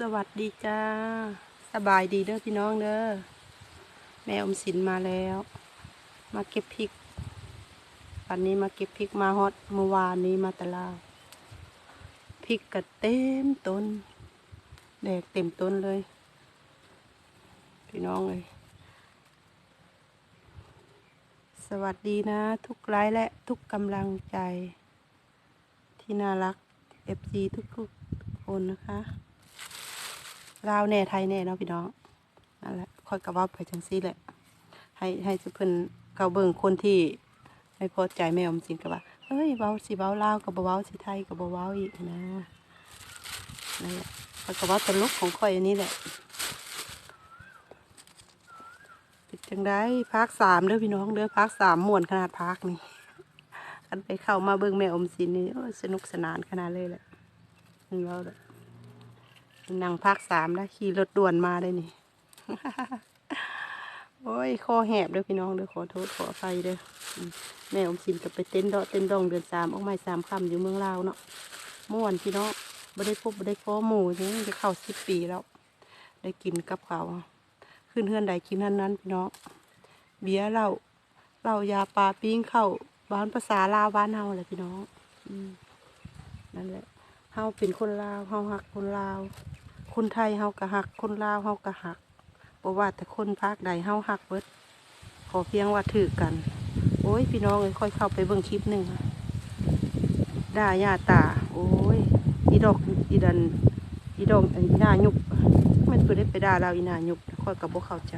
สวัสดีจ้า สบายดีเด้อพี่น้องเด้อแม่อมสินมาแล้ว มาเก็บพริก วันนี้มาเก็บพริกมาฮอตเมื่อวานนี้มาตลาวพริกกระเต็มต้นแดกเต็มต้นเลย พี่น้องเลย สวัสดีนะ ทุกไลค์และทุกกำลังใจ ที่น่ารักเอฟซีทุกๆคนนะคะ ลาวแน่ไทยแน่เนาะพี่น้องนั่นแหละค่อยกระว่าไปจังซี่แหละให้ให้สุเพิ่นเขาเบิ่งคนที่ไม่พอใจแม่อมสินก็ว่าเฮ้ยเว้าสิเว้าลาวกับเว้าสิไทยกับเว้าอีกนะนั่นแหละข้อยก็เว่าตลกของข่อยอันนี้แหละเป็นจังได้ภาคสามเด้อพี่น้องเด้อภาคสามม่วนขนาดภาคนี่กันไปเข้ามาเบิ่งแม่อมสินนี่สนุกสนานขนาดเลยแหละนี่เราเด้ นั่งภาคสามแล้วขี่รถด่วนมาได้นี่ โอ้ยคอแหบเด้อพี่น้องเด้อขอโทษขออภัยเด้อแม่อมสินก็ไปเต้นเดาะเต้นดองเดือนสามออกไม้สามคำอยู่เมืองลาวเนาะม่วนพี่น้องบ่ได้พบบ่ได้พ้อหมู่นี่จะเข้าสิบปีแล้ว ได้กินกับเขาขึ้นเฮือนใดกินนั้นนั้นพี่น้องเบียร์เหล้าเหล้ายาปลาปิ้งเข้าวบ้านภาษาลาวบ้านเฮาแหละพี่น้องอืมนั่นแหละ เฮาเป็นคนลาวเฮาหักคนลาว คนไทยเฮากะหัก คนลาวเฮากะหักบ่ว่าแต่คนภาคใดเฮาหักเบิดขอเพียงว่าถือกัน โอ้ยพี่น้องเอ้ยค่อยเข้าไปเบิ่งคลิปหนึ่งด่าย่าตา โอ้ยอีดอกอีดันอีดอกอีนายุบมันเพิ่นได้ไปด่าเราอีนายุบค่อยกับบ่เข้าใจ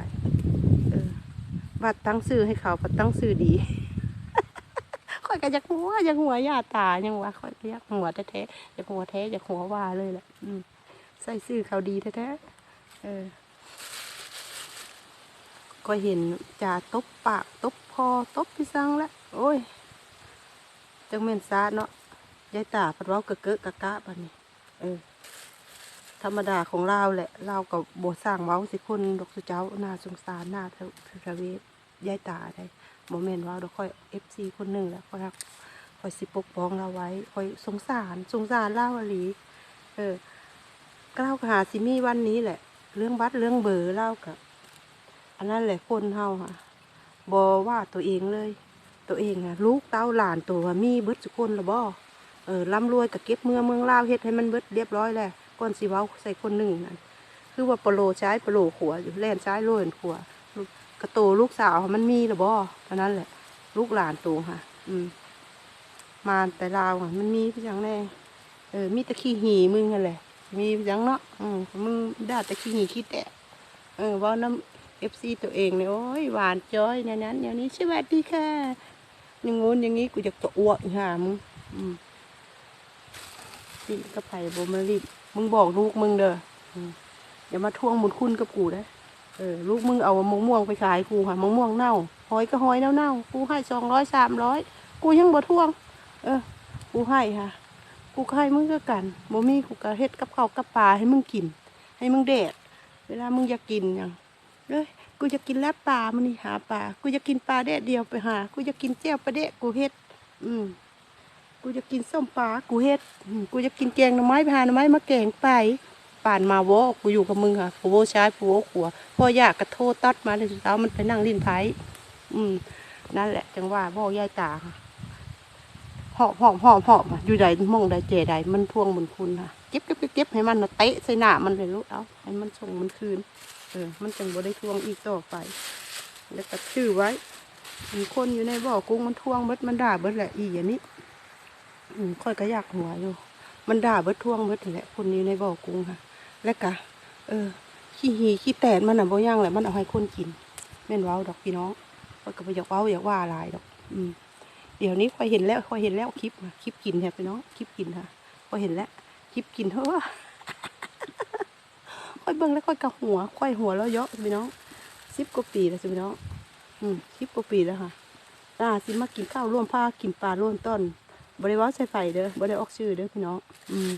เออว่าตั้งชื่อให้เขาปัดตั้งชื่อดี ก็อยากหัวอยากหัวย่าตายังว่าค่อยก็อยากหัวแท้ๆอยากหัวแท้อยากหัวว่าเลยแหละอืมใส่ซื่อเขาดีแท้ๆเออ ก็เห็นจ่าตบปากตบคอตบพี่สังแล้วโอ้ยจังเม่นซาเนาะยายตาพัดเว้าเกะเกะกะกะบัดนี้เออ ธรรมดาของเราแหละ เรากับโบสร้างเว้าสิคนดอกสุเจ้านาสงสารน่าทะทะเวท ยายตาได้โมเมนต์ว่าดอกค่อยเอฟซีคนหนึ่งแหละค่อยค่อยสิปกป้องเราไว้ค่อยสงสารสงสารเล่าอหลีเออก็เล่ากับหาซิมี่วันนี้แหละ เรื่องบัตรเรื่องเบอร์เล่ากับอันนั้นแหละคนเฮาค่ะบอว่าตัวเองเลย ตัวเองอะลูกเต้าหลานตัวมีเบิดสุคนละบ่เออร่ำรวยกับเก็บเมืองเมืองลาวเฮ็ดให้มันเบิดเรียบร้อยแล้วก่อนสิเว้าใส่คนหนึ่งนั่นคือว่าโปโลใช้โปโลขัวอยู่แล่นใช้โลนขัว กระโตลูกสาวมันมีละบ่อันนั้นแหละ ลูกหลานตัวค่ะ อืม มาแต่ลาวอะมันมีพี่จังแน่เออ มีตะขี้หีมึงนั่นแหละ มีพี่จังเนาะอืมมึงด่าตะขี้หีขี้แตะ เออว่าน้ำเอฟซีตัวเองเนี่ยโอ้ยหวานจ้อยเนี่ยนั้นอย่างนี้สวัสดีค่ะอย่างงู้นอย่างนี้กูจะตัวอ้วกห่ามึงอืมนี่ก็ไผ่โบมารีบมึงบอกลูกมึงเด้ออย่ามาทวงบุญคุณกับกูนะ เออลูกมึงเอามะม่วงไปขายกูค่ะมะม่วงเน่าหอยก็หอยเน่าเน่าๆกูให้สองร้อยสามร้อยกูยังบ่ทวง เออ กูให้ค่ะ กูให้มึงก็กันบ่มีกูก็เฮ็ดกับข้าวกับปลาให้มึงกิน ให้มึงแดด เวลามึงอยากกินหยังเอ้ยกูจะกินแลบปลามันนี่หาปลากูจะกินปลาแดดเดียวไปหา กูจะกินเจียวปลาเดะกูเฮ็ด อืมกูจะกินส้มปลากูเฮ็ดกูจะกินแกงหน่อไม้ไปหาหน่อไม้มาแกงไป ป่านมาโวกูอยู่กับมึงค่ะผู้โวใช้ผู้โวขัวพ่ออยากกระโทษตัดมาเลยเช้ามันไปนั่งลิ้นไผ่อืม นั่นแหละ จังว่าพ่ยายตาค่ะหอบหอบหอบหอบอยู่ใดมองใดเจใดมันทวงบุญคุณค่ะเก็บเก็บเก็บเก็บให้มันเตะใส่หน้ามันเลยลูกเอาให้มันส่งมันคืน เออ มันจังบ่ได้ทวงอีกต่อไป แล้วก็ชื่อไว้มีคนอยู่ในบ่อกุ้งมันทวงเบิดมันด่าเบิดแหละอีอย่างนี้อืมค่อยก็อยากหัวอยู่ มันด่าเบิดทวงเบิดแหละคนอยู่ในบ่อกุ้งค่ะ แล้วก็เออ ขี้หีขี้แตนมันน่ะบ่ย่างแหละมันเอาให้คนกินแม่นว้าดอกพี่น้องค่อยก็บ่อยากว้าอยากว่าลายดอก อืม เดี๋ยวนี้คอยเห็นแล้วคอยเห็นแล้วคลิปคลิปกินค่ะพี่น้องคลิปกินค่ะคอยเห็นแล้วคลิปกินเถอะค่อยเบิ่งแล้วค่อยกระหัวค่อยหัวแล้วเยอะพี่น้องสิบกว่าปีแล้วพี่น้อง อืมสิบกว่าปีแล้วค่ะอ่าสิมากินข้าวร่วมผ้ากินปลาร่วมต้นบริวารใส่ไฟเด้อบริออกชื่อเด้อพี่น้อง อืม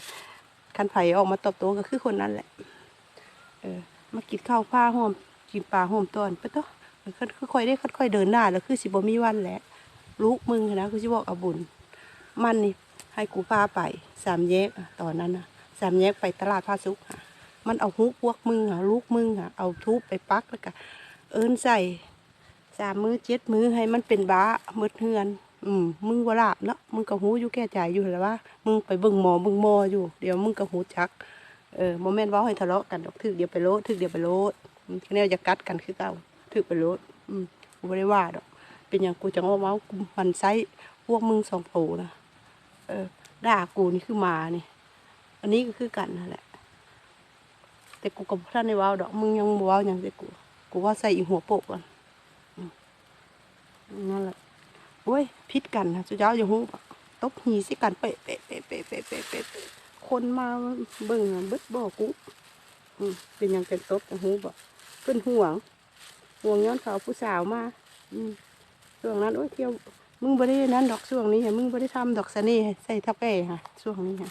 คันไผ่ออกมาตอบโต้ก็คือคนนั้นแหละ เออ มากินข้าวผ้าห่มกินปลาห่มต้นไปต่อค่อยๆได้ค่อยๆเดินหน้าแล้วคือสิบ่มีวันแหละลูกมึงนะกูจะบอกอาบุญ มันนี่ให้กูพาไปสามแยกตอนนั้นนะสามแยกไปตลาดพาสุกค่ะ มันเอาฮุกพวกมึงอะลูกมึงอะเอาทูบไปปักแล้วก็เอินใส่สามมือเจ็ดมือให้มันเป็นบ้ามืดเฮือน อืมมึงบ่ลาบเนาะมึงก็หูอยู่แก่ใจอยู่แล้วว่า มึงไปเบิ่งหมอเบิ่งหมออยู่ เดี๋ยวมึงก็หูจัก เออโมเมนต์ว่าให้ทะเลาะกันดอกถึกเดียวไปโลดถึกเดียวไปโลดแนวจะกัดกันคือเก่าถึกไปโลดอืมกูไม่ได้ว่าดอก เป็นอย่างกูจังว่าเมากูมันไซพวกมึงสองโผนะเออด่ากูนี่คือมานี่ อันนี้ก็คือกันนั่นแหละ แต่กูกับท่านในว้าวดอกมึงยังว้าวยังแต่กู กูว่าใส่อีหัวโปกก่อนนั่นแหละ ยพิษกันนะจุเจ้าอย่าหูตบหีสิกันเปะเปะเปะเปะเปะเปะเปะคนมาเบิ่งบึดบ่อกุ้งเป็นยังเป็นตบหูบ่เป็นห่วง ห่วงย้อนเขาผู้สาวมาช่วงนั้นโอ้ยเที่ยวมึงบ่ได้นั้นดอกช่วงนี้มึงบ่ได้ทำดอกเสน่ห์ใส่ทับแก่ค่ะช่วงนี้ค่ะ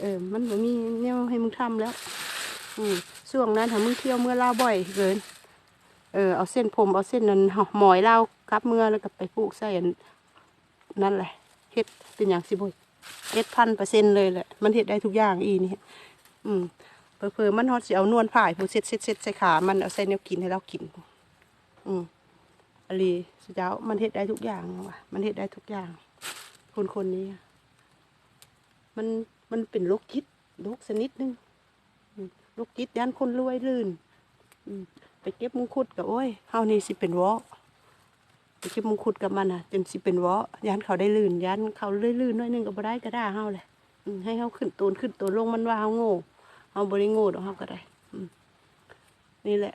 เออ มันบ่มีเนี่วให้มึงทำแล้วอืมช่วงนั้นถ้ามึงเที่ยวเมื่อเล่าบ่อยเกินเออเอาเส้นผมเอาเส้นนั้นหมอยเล่ากับเมื่อแล้วก็ไปปลูกใส่ นั่นแหละเฮ็ดเป็นอย่างสิบุยเฮ็ดพันเปอร์เซ็นต์เลยแหละมันเฮ็ดได้ทุกอย่างอีนี่อืมเผลอมันฮอดสิเอานวลผ่ายผู้เซ็ดเซ็ดเซ็ดใส่ขามันเอาใส่แนวกินให้เรากิน อืมอลีสุเจ้ามันเฮ็ดได้ทุกอย่างว่ะมันเฮ็ดได้ทุกอย่าง คนคนนี้มันมันเป็นโรคคิดโรคชนิดหนึงโรคคิดยันคนรวยลื่นอืมไปเก็บมงคุดกับโอ้ยเฮานี่สิเป็นวอ ไปเก็บมงคุดกับมันอะจนสิเป็นวอยันเขาได้ลื่นยันเขาลื่นลื่นๆน้อยนึงก็บ่ได้ก็ได้เฮาเลยให้เขาขึ้นตูนขึ้นตัวลงมันว่าเฮาโง่เฮาบ่ได้โง่ดอกเฮาก็ได้นี่แหละ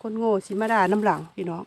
คนโง่สิมาด่าน้ำหลังพี่น้อง